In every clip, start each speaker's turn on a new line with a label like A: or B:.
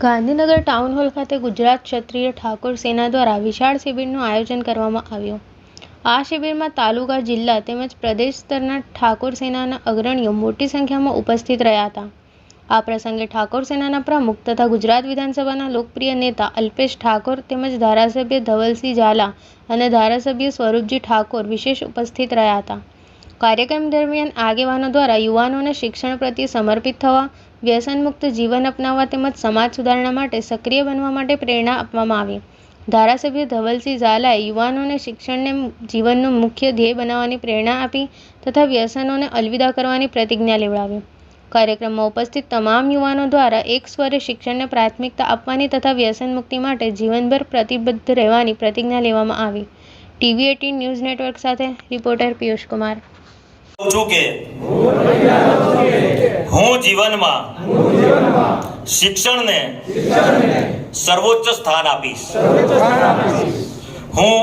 A: Gandhinagar town hall ખાતે ગુજરાત ક્ષત્રિય ઠાકોર સેના દ્વારા વિશાળ શિબિરનું આયોજન કરવામાં આવ્યું. આ શિબિરમાં તાલુકા, જિલ્લા તેમજ પ્રદેશ સ્તરના ઠાકોર સેનાના અગ્રણીઓ મોટી સંખ્યામાં ઉપસ્થિત રહ્યા હતા. આ પ્રસંગે ઠાકોર સેનાના પ્રમુખ તથા ગુજરાત વિધાનસભાના લોકપ્રિય નેતા અલ્પેશ ઠાકોર તેમજ ધારાસભ્ય ધવલસિંહ ઝાલા અને ધારાસભ્ય સ્વરૂપજી ઠાકોર વિશેષ ઉપસ્થિત રહ્યા હતા. કાર્યક્રમ દરમિયાન આગેવાનો દ્વારા યુવાનોને શિક્ષણ પ્રત્યે સમર્પિત થવા, વ્યસનમુક્ત જીવન અપનાવવા તેમજ સમાજ સુધારણા માટે સક્રિય બનવા માટે પ્રેરણા આપવામાં આવી. ધારાસભ્ય ધવલસિંહ ઝાલાએ યુવાનોને શિક્ષણને જીવનનું મુખ્ય ધ્યેય બનાવવાની પ્રેરણા આપી તથા વ્યસનોને અલવિદા કરવાની પ્રતિજ્ઞા લેવડાવી. કાર્યક્રમમાં ઉપસ્થિત તમામ યુવાનો દ્વારા એક સ્વરે શિક્ષણને પ્રાથમિકતા આપવાની તથા વ્યસન મુક્તિ માટે જીવનભર પ્રતિબદ્ધ રહેવાની પ્રતિજ્ઞા લેવામાં આવી. ટીવી એટીન ન્યૂઝ નેટવર્ક સાથે રિપોર્ટર પિયુષ કુમાર
B: છું કે હું જીવનમાં શિક્ષણને સર્વોચ્ચ સ્થાન આપીશ. હું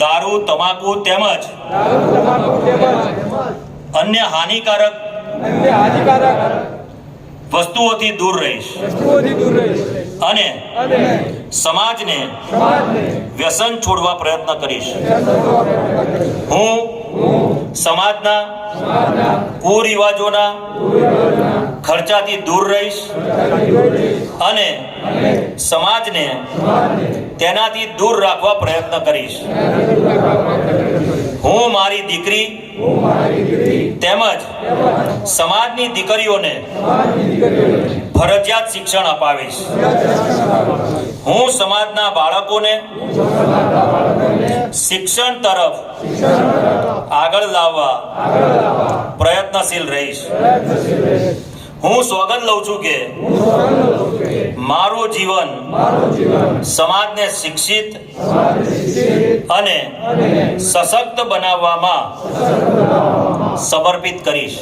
B: દારૂ, તમાકુ તેમજ અન્ય હાનિકારક વસ્તુઓથી દૂર રહીશ. અને
C: સમાજને
B: વ્યસન છોડવા પ્રયત્ન કરીશ. હું સમાજના કુરિવાજોના ખર્ચાથી દૂર રહીશ અને સમાજને તેનાથી દૂર રાખવા પ્રયત્ન કરીશ. હું મારી દીકરી તેમજ સમાજની દીકરીઓને ફરજિયાત શિક્ષણ અપાવીશ. હું સમાજના બાળકોને શિક્ષણ તરફ આગળ લાવવા પ્રયત્નશીલ રહીશ. હું સોગંદ લઉં છું કે મારું જીવન સમાજને શિક્ષિત અને સશક્ત બનાવવામાં સમર્પિત કરીશ.